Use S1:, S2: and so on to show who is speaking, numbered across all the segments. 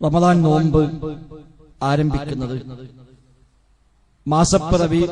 S1: റമദാൻ നോമ്പ് ആരംഭിക്കുന്നത് മാസപ്പിറവി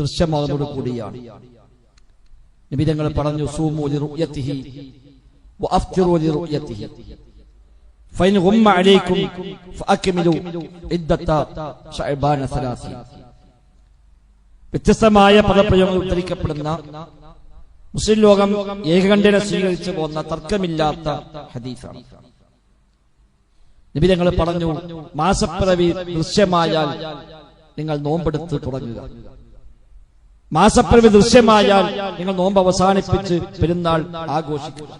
S1: ദൃശ്യമാകുന്നതോട് കൂടിയാണ്. നിബിതങ്ങൾ പറഞ്ഞു സൂമു ലിറുയത്തിഹി വഅഫ്തിറു ലിറുയത്തിഹി ഫൈൻ ഗുമ്മ അലൈക്കും ഫഅക്മിലു ഇദ്ദത്ത ശഅബാന 30 വ്യത്യസ്തമായ പദപ്രയോഗങ്ങൾ ഉദ്ധരിക്കപ്പെടുന്ന മുസ്ലിം ലോകം ഏകകണ്ഠേന സ്വീകരിച്ചു പോകുന്ന തർക്കമില്ലാത്ത ഹദീസാണ്. നബി ഞങ്ങൾ പറഞ്ഞു മാസപ്പിറവി ദൃശ്യമായാൽ നിങ്ങൾ നോമ്പെടുത്ത് തുടങ്ങുക. മാസപ്പിറവി ദൃശ്യമായാൽ നിങ്ങൾ നോമ്പ് അവസാനിപ്പിച്ച് പെരുന്നാൾ ആഘോഷിക്കുക.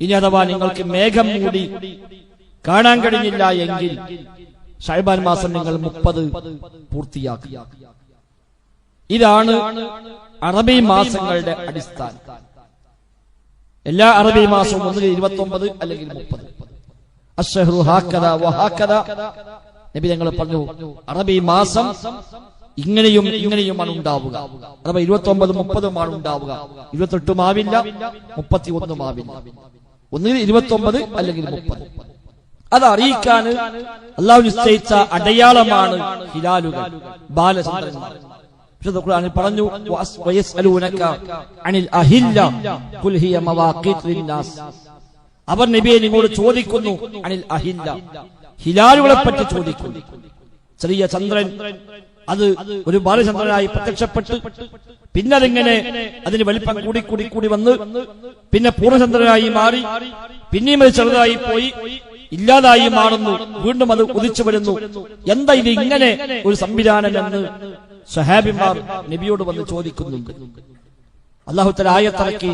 S1: ഇനി അഥവാ നിങ്ങൾക്ക് മേഘം മൂടി കാണാൻ കഴിഞ്ഞില്ല എങ്കിൽ ഷൈബാൻ മാസം നിങ്ങൾ മുപ്പത് പൂർത്തിയാക്കുക. ഇതാണ് അറബി മാസങ്ങളുടെ അടിസ്ഥാനം. എല്ലാ അറബി മാസവും ഒന്നുകിൽ ഇരുപത്തി ഒമ്പത് അല്ലെങ്കിൽ മുപ്പത്. അഷഹ്റു ഹാക്കത വഹാക്കത നബി ഞങ്ങൾ പറഞ്ഞു അറബി മാസം ഇങ്ങനെയും ഇങ്ങനെയുമാണ് ഉണ്ടാവുക. അഥവാ ഇരുപത്തി ഒമ്പത് മുപ്പതുമാണ് ഉണ്ടാവുക. ഇരുപത്തെട്ടും ആവില്ല മുപ്പത്തി ഒന്നും ആവില്ല ഒന്നിൽ ഇരുപത്തി ഒമ്പത് അല്ലെങ്കിൽ മുപ്പത്. അത് അറിയിക്കാൻ അള്ളാഹു നിശ്ചയിച്ച അടയാളമാണ് ഹിലാലുകൾ ബാലചന്ദ്രന്മാർ. പറഞ്ഞു "വഅസ്- വയസ്അലൂനക അനിൽ അഹില്ല അവർ നബിയെ നിങ്ങളോട് ചോദിക്കുന്നു അനിൽ അഹില്ല. ഹിലാലുകളെ പറ്റി ചോദിക്കുന്നു. ചെറിയ ചന്ദ്രൻ അത് ഒരു ബാലചന്ദ്രനായി പ്രത്യക്ഷപ്പെട്ട് പിന്നെ അതിങ്ങനെ അതിന് വലിപ്പം കൂടി കൂടി കൂടി വന്ന് പിന്നെ പൂർണചന്ദ്രനായി മാറി പിന്നെയും അത് ചെറുതായി പോയി ഇല്ലാതായി മാറുന്നു. വീണ്ടും അത് കുതിച്ചു വരുന്നു. എന്താ ഇത് ഇങ്ങനെ ഒരു സംവിധാനം എന്ന് സഹാബിമാർ നബിയോട് വന്ന് ചോദിക്കുന്നുണ്ട് അള്ളാഹുത്തല ആയത്തിറക്കി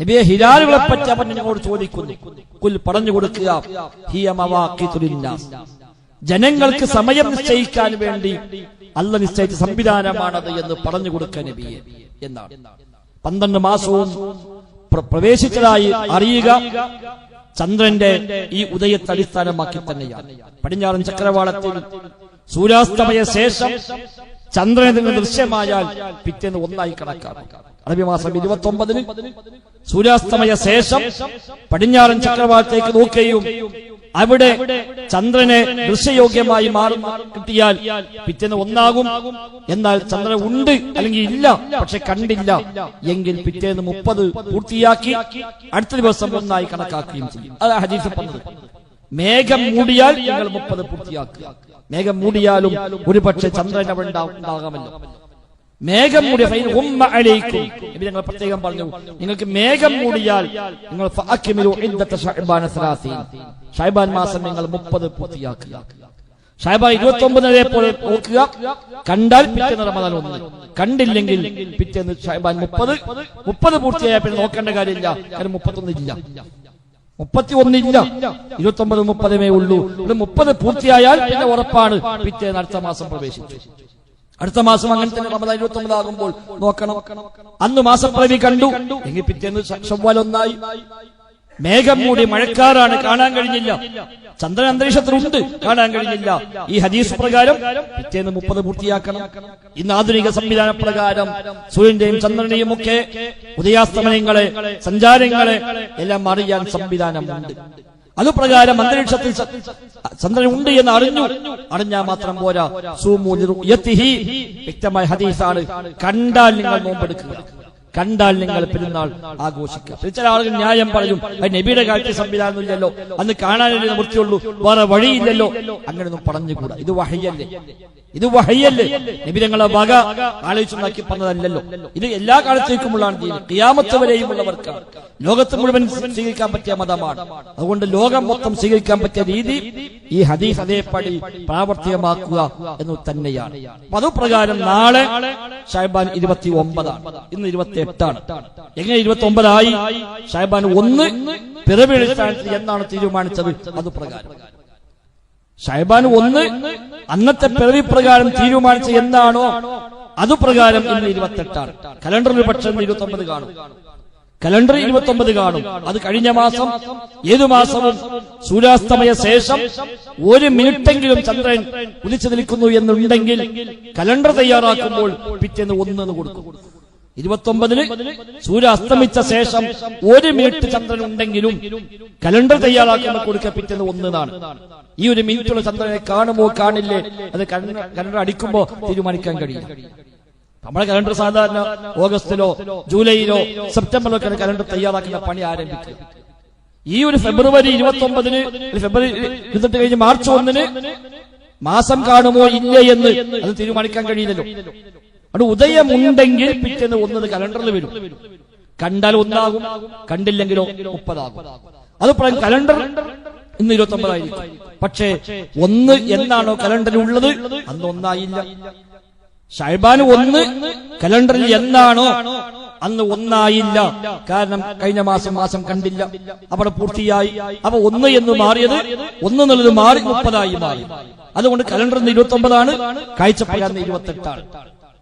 S1: നബിയെ ഹിലാലുകളെ പറ്റി അവൻ എന്നോട് ചോദിക്കുന്നു. കുൽ പറഞ്ഞു കൊടുക്കുക. ജനങ്ങൾക്ക് സമയം നിശ്ചയിക്കാൻ വേണ്ടി അല്ല നിശ്ചയിച്ച സംവിധാനമാണത് എന്ന് പറഞ്ഞു കൊടുക്കുക നബിയെ എന്നാണ്. പന്ത്രണ്ട് മാസവും പ്രവേശിച്ചതായി അറിയുക ചന്ദ്രന്റെ ഈ ഉദയത്തെ അടിസ്ഥാനമാക്കി തന്നെയാണ്. പടിഞ്ഞാറൻ ചക്രവാളത്തിൽ സൂര്യാസ്തമയ ശേഷം ചന്ദ്രനെ നിങ്ങൾ ദൃശ്യമായാൽ പിറ്റേന്ന് ഒന്നായി കണക്കാക്കും. അറബി മാസം ഇരുപത്തി ഒമ്പതിന് സൂര്യാസ്തമയ ശേഷം പടിഞ്ഞാറൻ ചക്രവാളത്തേക്ക് നോക്കുകയും അവിടെ ചന്ദ്രനെ ദൃശ്യയോഗ്യമായി മാറി കിട്ടിയാൽ പിറ്റേന്ന് ഒന്നാകും. എന്നാൽ ചന്ദ്രൻ ഉണ്ട് അല്ലെങ്കിൽ ഇല്ല പക്ഷെ കണ്ടില്ല. എങ്കിൽ പിറ്റേന്ന് മുപ്പത് പൂർത്തിയാക്കി അടുത്ത ദിവസം ഒന്നായി കണക്കാക്കുകയും ചെയ്യും. അതാ ഹജീഫ് പറഞ്ഞത്. മേഘം മൂടിയാൽ നിങ്ങൾ മുപ്പത് പൂർത്തിയാക്കുക. മേഘം മൂടിയാലും ഒരുപക്ഷെ ചന്ദ്രൻ അവിടെ ഉണ്ടാകാമല്ലോ. മേഘം മൂടിയ ഉമ്മ അലൈക്കും. നബി ഞങ്ങൾ പ്രത്യേകം പറഞ്ഞു നിങ്ങൾക്ക് മേഘം മൂടിയാൽ നിങ്ങൾ ഫഅക്മിലു ഇദ്ദത്ത ശഅബാന 30 ഷൈബാൻ മാസം നിങ്ങൾ മുപ്പത് പൂർത്തിയാക്കുക. ഷൈബാൻ ഇരുപത്തി ഒമ്പതിനെ പോലെ നോക്കുക. കണ്ടാൽ പിറ്റേന്ന് റമദാൻ ഒന്ന്. കണ്ടില്ലെങ്കിൽ പിറ്റേന്ന് ഷൈബാൻ മുപ്പത്. മുപ്പത് പൂർത്തിയായ പിന്നെ നോക്കേണ്ട കാര്യമില്ല. കാരണം മുപ്പത്തൊന്നില്ല. മുപ്പത്തി ഒന്നില്ല ഇരുപത്തി ഒമ്പത് മുപ്പതമേ ഉള്ളൂ. ഇത് മുപ്പത് പൂർത്തിയായാൽ പിന്നെ ഉറപ്പാണ്. പിറ്റേന്ന് അടുത്ത മാസം പ്രവേശിച്ചു. അടുത്ത മാസം അങ്ങനെ തന്നെ റമദാൻ ഇരുപത്തി ഒമ്പതാകുമ്പോൾ നോക്കണം. അന്ന് മാസപ്രവി കണ്ടു. എങ്കിൽ പിറ്റേന്ന് ഷവ്വാൽ ഒന്നായി. മേഘം മൂടി മഴക്കാറാണ് കാണാൻ കഴിഞ്ഞില്ല. ചന്ദ്രൻ അന്തരീക്ഷത്തിൽ ഉണ്ട് കാണാൻ കഴിഞ്ഞില്ല. ഈ ഹദീസ് പ്രകാരം പിറ്റേന്ന് മുപ്പത് പൂർത്തിയാക്കണം. ഇന്ന് ആധുനിക സംവിധാന പ്രകാരം സൂര്യന്റെയും ചന്ദ്രനെയും ഒക്കെ ഉദയാസ്തമനങ്ങളെ സഞ്ചാരങ്ങളെ എല്ലാം അറിയാൻ സംവിധാനമുണ്ട് അതുപ്രകാരം അന്തരീക്ഷത്തിൽ ചന്ദ്രൻ ഉണ്ട് എന്ന് അറിഞ്ഞു. അറിഞ്ഞാൽ മാത്രം പോരാ. സൂമു. വ്യക്തമായ ഹദീസാണ്. കണ്ടാൽ നിങ്ങൾ നോമ്പെടുക്കുക. കണ്ടാൽ നിങ്ങൾ പെരുന്നാൾ ആഘോഷിക്കുക. ചില ആളുകൾ ന്യായം പറയും "അത് നബിയുടെ കാഴ്ച സംവിധാനം ഇല്ലല്ലോ അന്ന് കാണാനല്ലേ നിവൃത്തിയുള്ളൂ വേറെ വഴിയില്ലല്ലോ. അങ്ങനെയൊന്നും പറഞ്ഞുകൂടാ. ഇത് വഹയ്യല്ലേ ഇത് വഹയ്യല്ലേ? നബി തങ്ങളെ വക ആലോചിച്ചുണ്ടാക്കി പറഞ്ഞതല്ലല്ലോ. ഇത് എല്ലാ കാലത്തേക്കുമുള്ളതാണ് ദീൻ. കിയാമത്ത് വരെയും ഉള്ളവർക്ക് ലോകത്ത് മുഴുവൻ സ്വീകരിക്കാൻ പറ്റിയ മതമാണ്. അതുകൊണ്ട് ലോകം മൊത്തം സ്വീകരിക്കാൻ പറ്റിയ രീതി ഈ ഹദീസ് അതേപടി പ്രാവർത്തികമാക്കുക എന്ന് തന്നെയാണ്. അപ്പൊ നാളെ ഷാഹിബാൻ ഇരുപത്തി ഒമ്പതാണ് ഇന്ന് ഇരുപത്തി എട്ടാണ് എങ്ങനെ ഇരുപത്തി ഒമ്പതായി ഷാഹിബാൻ ഒന്ന് പിറവിയുടെ സ്ഥാനത്ത് എന്നാണ് തീരുമാനിച്ചത്? അതുപ്രകാരം. ഷൈബാൻ ഒന്ന് അന്നത്തെ പിറവി പ്രകാരം തീരുമാനിച്ച എന്താണോ അതുപ്രകാരം ഇന്ന് ഇരുപത്തെട്ടാണ്. കലണ്ടറിൽ പക്ഷം ഇരുപത്തി ഒമ്പത് കാണും. കലണ്ടർ ഇരുപത്തി ഒമ്പത് കാണും. അത് കഴിഞ്ഞ മാസം ഏതു മാസവും സൂര്യാസ്തമയ ശേഷം ഒരു മിനിറ്റെങ്കിലും ചന്ദ്രൻ ഉദിച്ചു നിൽക്കുന്നു എന്നുണ്ടെങ്കിൽ കലണ്ടർ തയ്യാറാക്കുമ്പോൾ പിറ്റേന്ന് ഒന്ന് കൊടുക്കും. ഇരുപത്തൊമ്പതിന് സൂര്യ അസ്തമിച്ച ശേഷം ഒരു മിനിറ്റ് ചന്ദ്രൻ ഉണ്ടെങ്കിലും കലണ്ടർ തയ്യാറാക്കുന്ന കൊടുക്ക പിറ്റേന്ന് ഒന്നാണ്. ഈ ഒരു മിനിറ്റുള്ള ചന്ദ്രനെ കാണുമോ കാണില്ലേ? അത് കലണ്ടർ അടിക്കുമ്പോ തീരുമാനിക്കാൻ കഴിയും. നമ്മുടെ കലണ്ടർ സാധാരണ ഓഗസ്റ്റിലോ ജൂലൈയിലോ സെപ്റ്റംബറിലോ ഒക്കെ കലണ്ടർ തയ്യാറാക്കുന്ന പണി ആരംഭിക്കുക. ഈ ഒരു ഫെബ്രുവരി ഇരുപത്തി ഒമ്പതിന് ഫെബ്രുവരി ഇരുപത്തെട്ട് കഴിഞ്ഞ് മാർച്ച് ഒന്നിന് മാസം കാണുമോ ഇല്ലേ എന്ന് അത് തീരുമാനിക്കാൻ കഴിയില്ലല്ലോ. അവിടെ ഉദയമുണ്ടെങ്കിൽ പിറ്റേന്ന് ഒന്നത് കലണ്ടറിൽ വരും. കണ്ടാൽ ഒന്നാകും കണ്ടില്ലെങ്കിലോ മുപ്പതാകും. അത് പറയും കലണ്ടർ ഇന്ന് ഇരുപത്തി ഒമ്പതായിരിക്കും പക്ഷേ ഒന്ന് എന്നാണോ കലണ്ടറിൽ ഉള്ളത്? അന്ന് ഒന്നായില്ല. ഷൈബാൻ ഒന്ന് കലണ്ടറിൽ എന്നാണോ? അന്ന് ഒന്നായില്ല. കാരണം കഴിഞ്ഞ മാസം മാസം കണ്ടില്ല. അവിടെ പൂർത്തിയായി. അപ്പൊ ഒന്ന് എന്ന് മാറിയത് ഒന്ന് എന്നുള്ളത് മാറി മുപ്പതായി മാറി. അതുകൊണ്ട് കലണ്ടറിൽ ഇരുപത്തി ഒമ്പതാണ് കാഴ്ചപ്രകാരം ഇരുപത്തെട്ടാണ്.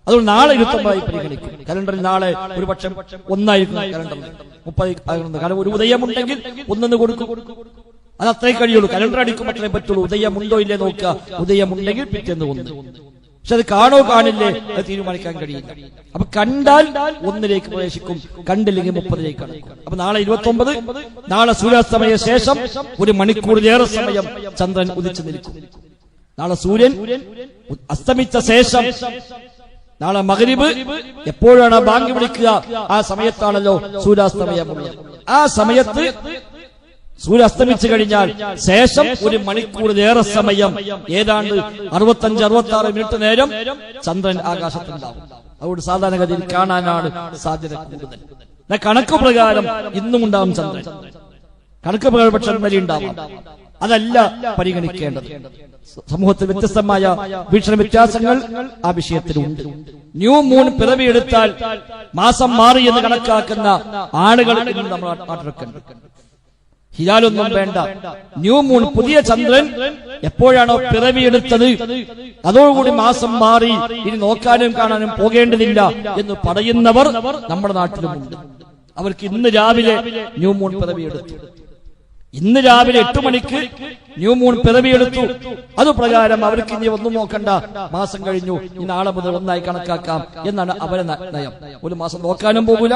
S1: അതുകൊണ്ട് നാളെ ഇരുപത്തി ഒമ്പതായി പരിഗണിക്കും. കലണ്ടറിൽ നാളെ ഒരു പക്ഷം ഒന്നായിരിക്കും കലണ്ടറിൽ. മുപ്പത്. കാരണം ഒരു ഉദയമുണ്ടെങ്കിൽ ഒന്നെന്ന് കൊടുക്കും. അത് അത്രേ കഴിയുള്ളൂ. കലണ്ടർ അടിക്കുമ്പോഴേ പറ്റുള്ളൂ. ഉദയമുണ്ടോ ഇല്ലേ നോക്കുക. ഉദയമുണ്ടെങ്കിൽ പിറ്റേന്ന് ഒന്ന് പക്ഷെ അത് കാണോ കാണില്ലേ? അത് തീരുമാനിക്കാൻ കഴിയില്ല. അപ്പൊ കണ്ടാൽ ഒന്നിലേക്ക് പ്രവേശിക്കും. കണ്ടില്ലെങ്കിൽ മുപ്പതിലേക്ക് കടക്കും. അപ്പൊ നാളെ ഇരുപത്തി ഒമ്പത് നാളെ സൂര്യാസ്തമയ ശേഷം ഒരു മണിക്കൂറിലേറെ സമയം ചന്ദ്രൻ ഉദിച്ചു നിൽക്കും. നാളെ സൂര്യൻ അസ്തമിച്ച ശേഷം നാളെ മകരിബ് എപ്പോഴാണ് ബാങ്ക് വിളിക്കുക ആ സമയത്താണല്ലോ സൂര്യാസ്തമയമുള്ളത് ആ സമയത്ത് സൂര്യ അസ്തമിച്ചു കഴിഞ്ഞാൽ ശേഷം ഒരു മണിക്കൂറിലേറെ സമയം. ഏതാണ്ട് അറുപത്തഞ്ച് അറുപത്തി ആറ് മിനിറ്റ് നേരം ചന്ദ്രൻ ആകാശത്തുണ്ടാവും. അതുകൊണ്ട് സാധാരണഗതിയിൽ കാണാനാണ് സാധ്യത കൂടുതൽ. കണക്ക് പ്രകാരം ഇന്നും ഉണ്ടാവും ചന്ദ്രൻ. കണക്ക് പ്രകാരം പക്ഷെ ഉണ്ടാവാം അതല്ല പരിഗണിക്കേണ്ടത്. സമൂഹത്തിൽ വ്യത്യസ്തമായ വീക്ഷണ വ്യത്യാസങ്ങൾ ആ വിഷയത്തിലുണ്ട്. ന്യൂ മൂൺ പിറവിയെടുത്താൽ മാസം മാറി എന്ന് കണക്കാക്കുന്ന ആളുകൾ നമ്മൾ നാട്ടിലൊക്കെ ഹിലാലൊന്നും വേണ്ട. ന്യൂ മൂൺ പുതിയ ചന്ദ്രൻ എപ്പോഴാണോ പിറവിയെടുത്തത് അതോടുകൂടി മാസം മാറി ഇനി നോക്കാനും കാണാനും പോകേണ്ടതില്ല എന്ന് പറയുന്നവർ നമ്മുടെ നാട്ടിലുമുണ്ട്. അവർക്ക് ഇന്ന് രാവിലെ ന്യൂ മൂൺ പിറവിയെടുത്തു ഇന്ന് രാവിലെ എട്ട് മണിക്ക് ന്യൂ മൂൺ പിറവിയെടുത്തു. അത് പ്രകാരം അവർക്ക് ഇനി ഒന്നും നോക്കണ്ട. മാസം കഴിഞ്ഞു. ഈ നാളെ മുതൽ ഒന്നായി കണക്കാക്കാം എന്നാണ് അവരെ നയം. ഒരു മാസം നോക്കാനും പോകൂല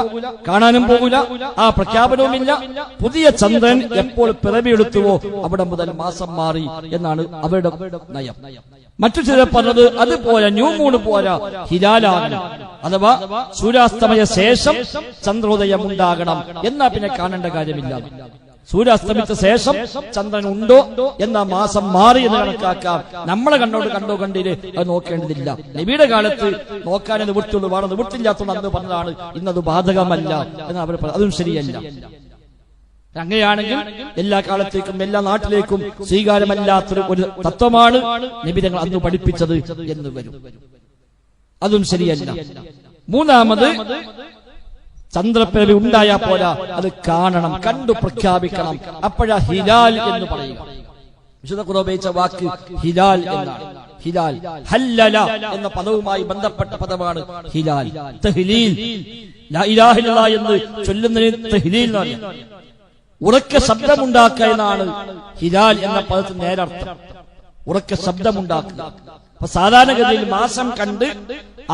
S1: കാണാനും പോകൂല ആ പ്രഖ്യാപനവുമില്ല. പുതിയ ചന്ദ്രൻ എപ്പോൾ പിറവിയെടുത്തുവോ അവിടെ മുതൽ മാസം മാറി എന്നാണ് അവരുടെ നയം. മറ്റു ചിലർ പറഞ്ഞത് അതുപോലെ ന്യൂ മൂൺ പോരാ ഹിലാലാണ് അഥവാ സൂര്യാസ്തമയ ശേഷം ചന്ദ്രോദയം ഉണ്ടാകണം. എന്നാ പിന്നെ കാണേണ്ട കാര്യമില്ല. സൂര്യാസ്തമിച്ച ശേഷം ചന്ദ്രൻ ഉണ്ടോ എന്ന മാസം മാറി എന്ന് കണക്കാക്കാം. നമ്മളെ കണ്ടോട് കണ്ടോ കണ്ടിൽ അത് നോക്കേണ്ടതില്ല. നബിയുടെ കാലത്ത് നോക്കാൻ നിവൃത്തിയുള്ളൂ വേണം നിവൃത്തിയില്ലാത്തത് അന്ന് പറഞ്ഞതാണ് ഇന്നത് ബാധകമല്ല എന്ന് അവർ അതും ശരിയല്ല. അങ്ങനെയാണെങ്കിൽ എല്ലാ കാലത്തേക്കും എല്ലാ നാട്ടിലേക്കും സ്വീകാരമല്ലാത്തൊരു ഒരു തത്വമാണ് നബി നിബിതങ്ങൾ അന്ന് പഠിപ്പിച്ചത് എന്ന് വരും. അതും ശരിയല്ല. മൂന്നാമത് ചന്ദ്രപ്പിറവി ഉണ്ടായാ പോലെ അത് കാണണം കണ്ടു പ്രഖ്യാപിക്കണം. അപ്പോഴാ ഹിലാൽ എന്ന് പറയും വിശുദ്ധ ഉപയോഗിച്ച വാക്ക് ഹിലാൽ എന്നാണ്. ഹിലാൽ ഹല്ലല എന്ന പദവുമായി ബന്ധപ്പെട്ട പദമാണ് ഹിലാൽ. തഹ്ലീൽ. എന്ന് ചൊല്ലുന്നതിന് തഹ്ലീൽ ഉറക്ക ശബ്ദമുണ്ടാക്കുക എന്നാണ് ഹിലാൽ എന്ന പദത്തിന് നേരർത്ഥം. ഉറക്ക ശബ്ദമുണ്ടാക്കുക. അപ്പൊ സാധാരണഗതിയിൽ മാസം കണ്ട്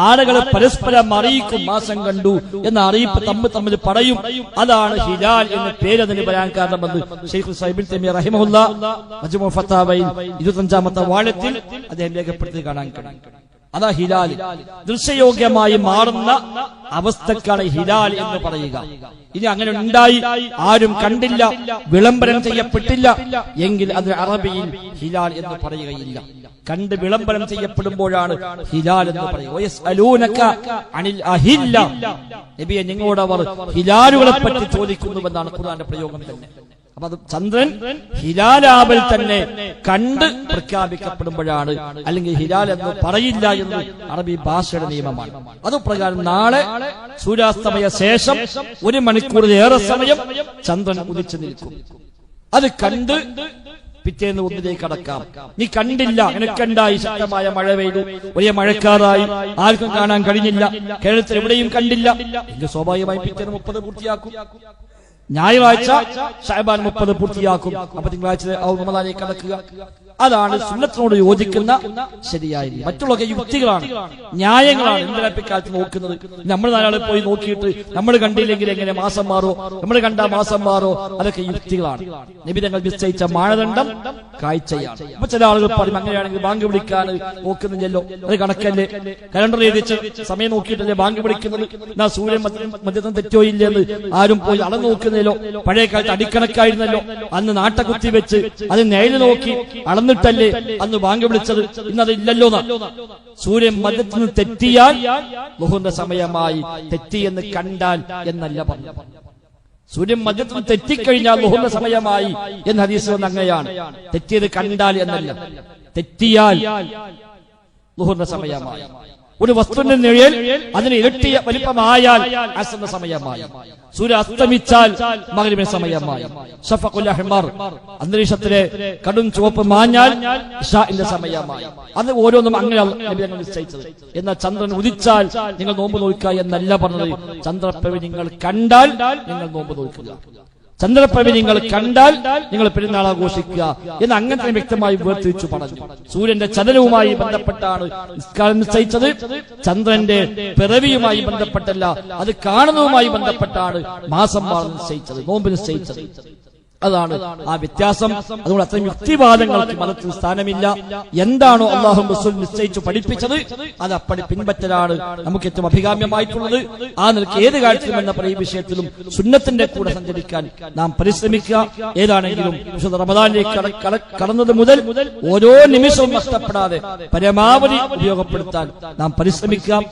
S1: ആളുകളെ പരസ്പരം അറിയിക്കും മാസം കണ്ടു എന്ന അറിയിപ്പ് തമ്മിൽ തമ്മിൽ പറയും. അതാണ് ഹിലാൽ എന്ന പേര് അതിന് പറയാൻ കാരണമെന്ന് ഷെയ്ഖ് സൈബിൻ തെമിയ റഹിമുല്ല മജ്മു ഫത്താവയിൽ ഇരുപത്തഞ്ചാമത്തെ വാഴത്തിൽ അദ്ദേഹം രേഖപ്പെടുത്തി കാണാൻ കഴിയും. അതാ ഹിലാൽ. ദൃശ്യയോഗ്യമായി മാറുന്ന അവസ്ഥക്കാണ് ഹിലാൽ എന്ന് പറയുക. ഇനി അങ്ങനെ ഉണ്ടായി ആരും കണ്ടില്ല വിളംബരം ചെയ്യപ്പെട്ടില്ല. എങ്കിൽ അത് അറബിയിൽ ഹിലാൽ എന്ന് പറയുകയില്ല. കണ്ട് വിളംബരം ചെയ്യപ്പെടുമ്പോഴാണ് ഹിലാൽ എന്ന് പറയുക. അനിൽ അഹില്ല. നിങ്ങളോട് അവർ ഹിലാലുകളെ പറ്റി ചോദിക്കുന്നുവെന്നാണ് ഖുർആന്റെ പ്രയോഗം തന്നെ. അപ്പൊ അത് ചന്ദ്രൻ ഹിലാലാവൽ തന്നെ കണ്ട് പ്രഖ്യാപിക്കപ്പെടുമ്പോഴാണ്. അല്ലെങ്കിൽ ഹിലാൽ എന്ന് പറയില്ല എന്ന് അറബി ഭാഷയുടെ നിയമമാണ്. അതുപ്രകാരം നാളെ സൂര്യാസ്തമയ ശേഷം ഒരു മണിക്കൂറിലേറെ സമയം ചന്ദ്രൻ ഉദിച്ചു നിൽക്കും. അത് കണ്ട് പിറ്റേന്ന് ഒന്നിലേക്ക് അടക്കാം നീ കണ്ടില്ല നിനക്കുണ്ടായി ശക്തമായ മഴ പെയ്തു. വലിയ മഴക്കാറായി. ആർക്കും കാണാൻ കഴിഞ്ഞില്ല. കേരളത്തിൽ എവിടെയും കണ്ടില്ല. എങ്കിൽ സ്വാഭാവികമായി പിറ്റേന്ന് മുപ്പത് പൂർത്തിയാക്കും. ഞായറാഴ്ച ഷഹബാൻ മുപ്പത് പൂർത്തിയാക്കും. അപ്പൊ തിങ്കളാഴ്ച കടക്കുക. അതാണ് സുന്നത്തിനോട് യോജിക്കുന്ന ശരിയായ മറ്റുള്ള യുക്തികളാണ് ന്യായങ്ങളാണ് ഇന്ദിരാപ്പിക്കാലത്ത് നോക്കുന്നത്. നമ്മൾ നാളെ പോയി നോക്കിയിട്ട് നമ്മൾ കണ്ടില്ലെങ്കിൽ എങ്ങനെ മാസം മാറോ? നമ്മൾ കണ്ട മാസം മാറോ? അതൊക്കെ യുക്തികളാണ്. നിബിതങ്ങൾ നിശ്ചയിച്ച മാനദണ്ഡം കാഴ്ചയാണ്. അപ്പൊ ചില ആളുകൾ പറയും അങ്ങനെയാണെങ്കിൽ ബാങ്ക് വിളിക്കാൻ നോക്കുന്നില്ലല്ലോ. അത് കണക്കല്ലേ? കലണ്ടർ എഴുതിച്ച് സമയം നോക്കിയിട്ടല്ലേ ബാങ്ക് വിളിക്കുന്നത്? എന്നാ സൂര്യൻ മധ്യത്തിൽ തെറ്റോ ഇല്ലെന്ന് ആരും പോയി അളന്ന് നോക്കുന്നില്ലോ പഴയ കാലത്ത് അടിക്കണക്കായിരുന്നല്ലോ. അന്ന് നാട്ടക്കുത്തി വെച്ച് അത് നേരെ നോക്കി അളന്നിട്ടല്ലേ അന്ന് ബാങ്ക് വിളിച്ചത്. ഇന്നത് ഇല്ലല്ലോ സൂര്യൻ മതത്തിൽ നിന്ന് തെറ്റിയാൽ ബഹുന്റെ സമയമായി തെറ്റിയെന്ന് കണ്ടാൽ എന്നല്ല പറഞ്ഞു സൂര്യൻ മധ്യത്തിൽ തെറ്റിക്കഴിഞ്ഞാൽ ബഹുന്റെ സമയമായി എന്ന് ഹദീസ് വന്ന് അങ്ങനെയാണ്. തെറ്റിയത് കണ്ടാൽ എന്നല്ല. തെറ്റിയാൽ ലുഹുറിന്റെ സമയമായി. ഒരു വസ്തുവിന്റെ നിഴൽ അതിന് ഇരട്ടിയ വലിപ്പമായാൽ അസന്ന സമയമായി. സൂര്യ അസ്തമിച്ചാൽ മകരമേ സമയമായി. അഹ്മർ അന്തരീക്ഷത്തിലെ കടും ചുവപ്പ് മാഞ്ഞാൽ സമയമായി. അത് ഓരോന്നും അങ്ങനെ നിശ്ചയിച്ചത്. എന്നാൽ ചന്ദ്രൻ ഉദിച്ചാൽ നിങ്ങൾ നോമ്പ് നോക്കുക എന്നല്ല പറഞ്ഞത്. ചന്ദ്രപ്രവി നിങ്ങൾ കണ്ടാൽ നിങ്ങൾ നോമ്പ് നോക്കുക. ചന്ദ്രപ്രഭ നിങ്ങൾ കണ്ടാൽ നിങ്ങൾ പെരുന്നാൾ ആഘോഷിക്കുക എന്ന് അങ്ങനെ വ്യക്തമായി വേർതിരിച്ചു പറഞ്ഞു. സൂര്യന്റെ ചലനവുമായി ബന്ധപ്പെട്ടാണ് നിസ്കാരം നിശ്ചയിച്ചത്. ചന്ദ്രന്റെ പിറവിയുമായി ബന്ധപ്പെട്ടല്ല അത് കാണുന്നതുമായി ബന്ധപ്പെട്ടാണ് മാസം മാറി നിശ്ചയിച്ചത് നോമ്പ് നിശ്ചയിച്ചത്. അതാണ് ആ വ്യത്യാസം. അതുകൊണ്ട് അത്രയും യുക്തിവാദങ്ങൾക്ക് മതത്തിൽ സ്ഥാനമില്ല. എന്താണോ അള്ളാഹു റസൂൽ നിശ്ചയിച്ചു പഠിപ്പിച്ചത് അത് അപ്പടി പിൻപറ്റലാണ് നമുക്ക് ഏറ്റവും അഭികാമ്യമായിട്ടുള്ളത്. ആ നിലയ്ക്ക് ഏത് കാര്യത്തിലും എന്ന പറയും വിഷയത്തിലും സുന്നത്തിന്റെ കൂടെ സഞ്ചരിക്കാൻ നാം പരിശ്രമിക്കുക. ഏതാണെങ്കിലും വിശുദ്ധ റമദാനിലേക്ക് കട- കട- കടന്നത് മുതൽ ഓരോ നിമിഷവും നഷ്ടപ്പെടാതെ പരമാവധി ഉപയോഗപ്പെടുത്താൻ നാം പരിശ്രമിക്കാം